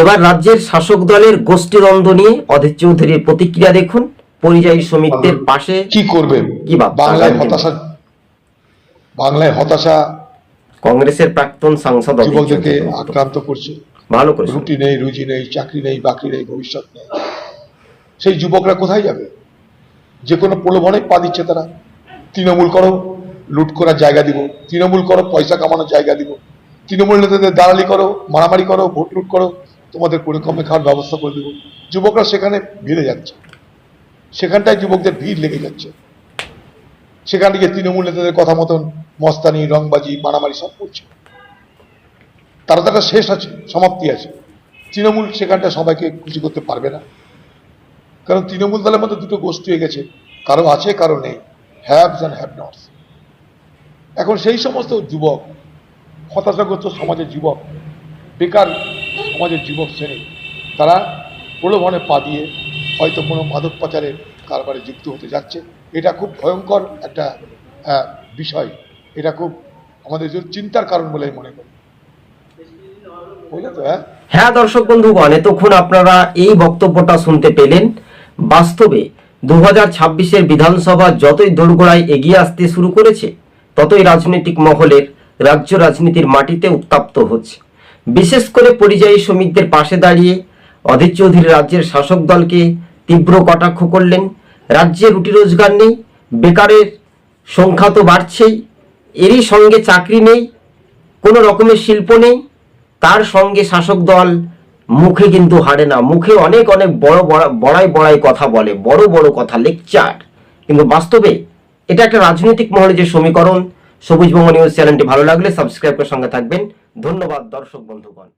এবার রাজ্যের শাসক দলের গোষ্ঠীদ্বন্দ্ব নিয়ে অধীর চৌধুরীর প্রতিক্রিয়া দেখুন। পরিযায়ী শ্রমিকদের পাশে কি করবে? কি বাংলায় হতাশা বাংলায় হতাশা কংগ্রেসের প্রাক্তন সাংসদ যুবকদেরকে আক্রান্ত করছে। ভালো করে রুটি নেই রুজি নেই চাকরি নেই বাকরি নেই ভবিষ্যৎ নেই। সেই যুবকরা কোথায় যাবে? যে কোনো প্রলোভনে পা দিচ্ছে তারা। তৃণমূল করো লুট করার জায়গা দিব। তৃণমূল করো পয়সা কামানোর জায়গা দিব। তৃণমূল নেতাদের দালালি করো মারামারি করো ভোট লুট করো। তোমাদের কোনো কমে খাওয়ার ব্যবস্থা করে দেবো। যুবকরা সেখানে ভিড়ে যাচ্ছে। সেখানটায় যুবকদের ভিড় লেগে যাচ্ছে। সেখান থেকে তৃণমূল নেতাদের কথা মতন মস্তানি, রংবাজি, মারামারি সব করছে। তারা তারা শেষ আছে, সমাপ্তি আছে। তৃণমূল সেখানটা সবাইকে খুশি করতে পারবে না। কারণ তৃণমূল দলের মধ্যে দুটো গোষ্ঠী হয়ে গেছে। কারও আছে, কারও নেই। Haves and have nots. এখন সেই সমস্ত যুবক, হতাশাগ্রস্ত সমাজের যুবক, বেকার সমাজের যুবক শ্রেণি তারা প্রলোভনে পা দিয়ে হয়তো কোনো মাদক পাচারের কারবারে যুক্ত হতে যাচ্ছে। এটা খুব ভয়ঙ্কর একটা বিষয়। এটা খুব আমাদের জন্য চিন্তার কারণ বলে মনে করি। হ্যাঁ? হ্যাঁ দর্শক বন্ধুগণ, এতক্ষণ আপনারা এই বক্তব্যটা শুনতে পেলেন। বাস্তবে দু হাজার ছাব্বিশের বিধানসভা যতই দোরগোড়ায় এগিয়ে আসতে শুরু করেছে, ততই রাজনৈতিক মহলের রাজ্য রাজনীতির মাটিতে উত্তাপ্ত হচ্ছে। বিশেষ করে পরিযায়ী শ্রমিকদের পাশে দাঁড়িয়ে অধীর চৌধুরী রাজ্যের শাসক দলকে তীব্র কটাক্ষ করলেন। রাজ্যে রুটি রোজগার নেই, বেকারের সংখ্যা তো বাড়ছেই, এরই সঙ্গে চাকরি নেই, কোনো রকমের শিল্প নেই, তার সঙ্গে শাসক দল মুখে কিন্তু হারে না, মুখে অনেক অনেক বড় বড়, বড়াই বড়াই কথা বলে, বড় বড় কথা লেকচার কিন্তু বাস্তবে এটা একটা রাজনৈতিক মহলে যে সমীকরণ, সবুজ বঙ্গ নিউজ চ্যানেলটি ভালো লাগলে সাবস্ক্রাইব করে সঙ্গে থাকবেন। ধন্যবাদ দর্শক বন্ধুগণ।